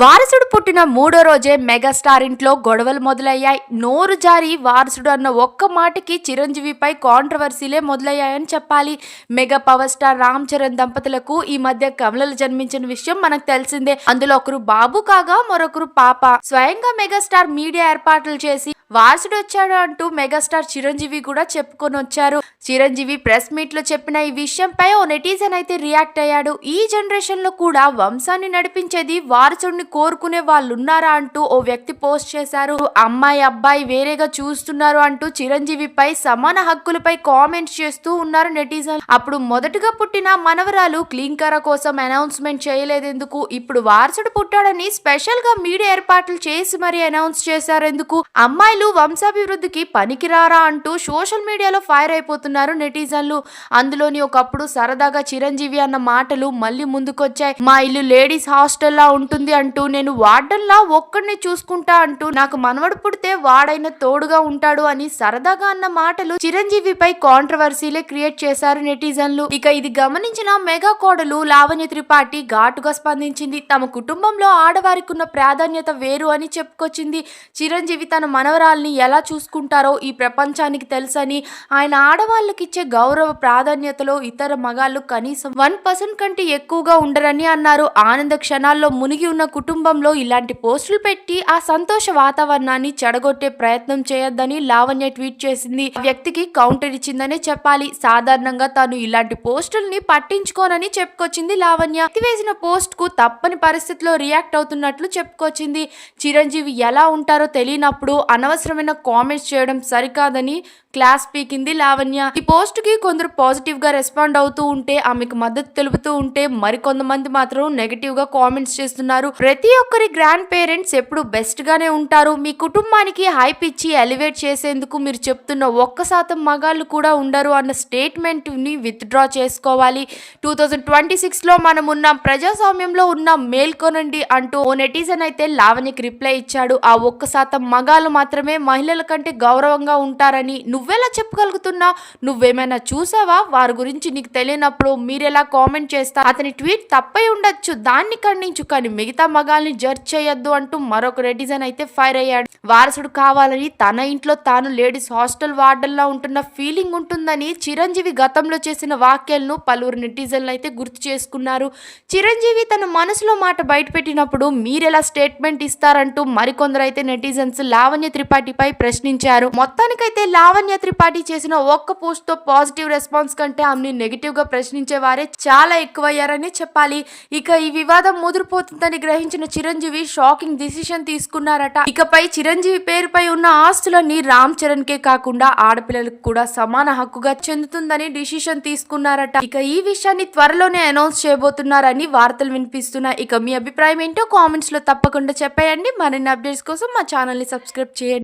వారసుడు పుట్టిన మూడో రోజే మెగాస్టార్ ఇంట్లో గొడవలు మొదలయ్యాయి. నోరు జారి వారసుడు అన్న ఒక్క మాటకి చిరంజీవిపై కాంట్రవర్సీలే మొదలయ్యాయని చెప్పాలి. Mega power star Ram Charan దంపతులకు ఈ మధ్య కమలలు జన్మించిన విషయం మనకు తెలిసిందే. అందులో ఒకరు బాబు కాగా మరొకరు పాప. స్వయంగా మెగాస్టార్ మీడియా ఏర్పాట్లు చేసి వారసుడు వచ్చాడు అంటూ మెగాస్టార్ చిరంజీవి కూడా చెప్పుకొని వచ్చారు చిరంజీవి ప్రెస్ మీట్లో చెప్పిన ఈ విషయంపై ఓ నెటిజన్ అయితే రియాక్ట్ అయ్యాడు. ఈ జనరేషన్లో కూడా వంశాన్ని నడిపించేది వారసుడిని కోరుకునే వాళ్ళు ఉన్నారా అంటూ ఓ వ్యక్తి పోస్ట్ చేశారు. అమ్మాయి అబ్బాయి వేరేగా చూస్తున్నారు అంటూ చిరంజీవిపై సమాన హక్కులపై కామెంట్స్ చేస్తూ ఉన్నారు నెటిజన్. అప్పుడు మొదటగా పుట్టిన మనవరాలు క్లీంకర కోసం అనౌన్స్మెంట్ చేయలేదెందుకు? ఇప్పుడు వారసుడు పుట్టాడని స్పెషల్గా మీడియా ఏర్పాట్లు చేసి మరి అనౌన్స్ చేశారెందుకు? అమ్మాయిలు అమ్మాయిలు వంశాభివృద్ధికి పనికిరారా అంటూ సోషల్ మీడియాలో ఫైర్ అయిపోతున్నారు నెటిజన్లు. అందులోని ఒకప్పుడు సరదాగా చిరంజీవి అన్న మాటలు మళ్ళీ ముందుకొచ్చాయి. మా ఇల్లు లేడీస్ హాస్టల్లా ఉంటుంది అంటూ నేను వార్డన్లా ఒక్కడిని చూసుకుంటా అంటూ నాకు మనవడు పుడితే వాడైన తోడుగా ఉంటాడు అని సరదాగా అన్న మాటలు చిరంజీవిపై కాంట్రవర్సీలే క్రియేట్ చేశారు నెటిజన్లు. ఇక ఇది గమనించిన మెగా కోడలు లావణ్య త్రిపాఠి ఘాటుగా స్పందించింది. తమ కుటుంబంలో ఆడవారికి ఉన్న ప్రాధాన్యత వేరు అని చెప్పుకొచ్చింది. చిరంజీవి తన ఆడవాళ్ళని ఎలా చూసుకుంటారో ఈ ప్రపంచానికి తెలుసని ఆయన ఆడవాళ్ళకి ఇచ్చే గౌరవ ప్రాధాన్యతలో ఇతర మగాళ్ళు కనీసం వన్ పర్సెంట్ కంటే ఎక్కువగా ఉండరని అన్నారు. ఆనంద క్షణాల్లో మునిగి ఉన్న కుటుంబంలో ఇలాంటి పోస్టులు పెట్టి ఆ సంతోష వాతావరణాన్ని చెడగొట్టే ప్రయత్నం చేయొద్దని లావణ్య ట్వీట్ చేసింది. వ్యక్తికి కౌంటర్ ఇచ్చిందనే చెప్పాలి. సాధారణంగా తాను ఇలాంటి పోస్టుల్ని పట్టించుకోనని చెప్పుకొచ్చింది లావణ్య. వేసిన పోస్ట్కు తప్పని పరిస్థితిలో రియాక్ట్ అవుతున్నట్లు చెప్పుకొచ్చింది. చిరంజీవి ఎలా ఉంటారో తెలియనప్పుడు అనవసరమైన కామెంట్స్ చేయడం సరికాదని క్లాస్ పీకింది లావణ్య. ఈ పోస్ట్కి కొందరు పాజిటివ్గా రెస్పాండ్ అవుతూ ఉంటే ఆమెకు మద్దతు తెలుపుతూ ఉంటే మరికొంతమంది మాత్రం నెగటివ్గా కామెంట్స్ చేస్తున్నారు. ప్రతి ఒక్కరి గ్రాండ్ పేరెంట్స్ ఎప్పుడు బెస్ట్ గానే ఉంటారు. మీ కుటుంబానికి హైప్ ఇచ్చి ఎలివేట్ చేసేందుకు మీరు చెప్తున్న ఒక్క శాతం మగాళ్ళు కూడా ఉండరు అన్న స్టేట్మెంట్ని విత్డ్రా చేసుకోవాలి. టూ థౌజండ్ ట్వంటీ సిక్స్లో మనం ఉన్నాం. ప్రజాస్వామ్యంలో ఉన్న మేల్కొనండి అంటూ ఓ నెటిజన్ అయితే లావణ్యకి రిప్లై ఇచ్చాడు. ఆ ఒక్క శాతం మగాళ్ళు మాత్రమే మహిళల కంటే గౌరవంగా ఉంటారని నువ్వు నువ్వెలా చెప్పగలుగుతున్నావు నువ్వేమైనా చూసావా? వారి గురించి నీకు తెలియనప్పుడు మీరెలా కామెంట్ చేస్తా అతని ట్వీట్ తప్పై ఉండొచ్చు. దాన్ని ఖండించు. కానీ మిగతా మగాల్ని జడ్జ్ చేయొద్దు అంటూ మరొక రెటిజన్ అయితే ఫైర్ అయ్యాడు. వారసుడు కావాలని తన ఇంట్లో తాను లేడీస్ హాస్టల్ వార్డల్లా ఉంటున్న ఫీలింగ్ ఉంటుందని చిరంజీవి గతంలో చేసిన వాక్యాలను పలువురు నెటిజన్లు అయితే గుర్తు చేసుకున్నారు. చిరంజీవి తన మనసులో మాట బయటపెట్టినప్పుడు మీరెలా స్టేట్మెంట్ ఇస్తారంటూ మరికొందరు అయితే నెటిజన్స్ లావణ్య త్రిపాఠిపై ప్రశ్నించారు. మొత్తానికైతే లావణ్య లావణ్య త్రిపాఠి చేసిన ఒక్క పోస్ట్తో పాజిటివ్ రెస్పాన్స్ కంటే ఆమెని నెగిటివ్గా ప్రశ్నించే వారే చాలా ఎక్కువయ్యారని చెప్పాలి. ఇక ఈ వివాదం ముదిరిపోతుందని గ్రహించిన చిరంజీవి షాకింగ్ డిసిషన్ తీసుకున్నారట. ఇకపై చిరంజీవి పేరుపై ఉన్న ఆస్తులన్నీ రామ్ చరణ్ కే కాకుండా ఆడపిల్లలకు కూడా సమాన హక్కుగా చెందుతుందని డిసిషన్ తీసుకున్నారట. ఇక ఈ విషయాన్ని త్వరలోనే అనౌన్స్ చేయబోతున్నారని వార్తలు వినిపిస్తున్నాయి. ఇక మీ అభిప్రాయం ఏంటో కామెంట్స్లో తప్పకుండా చెప్పేయండి. మరిన్ని అప్డేట్స్ కోసం మా ఛానల్ని సబ్స్క్రైబ్ చేయండి.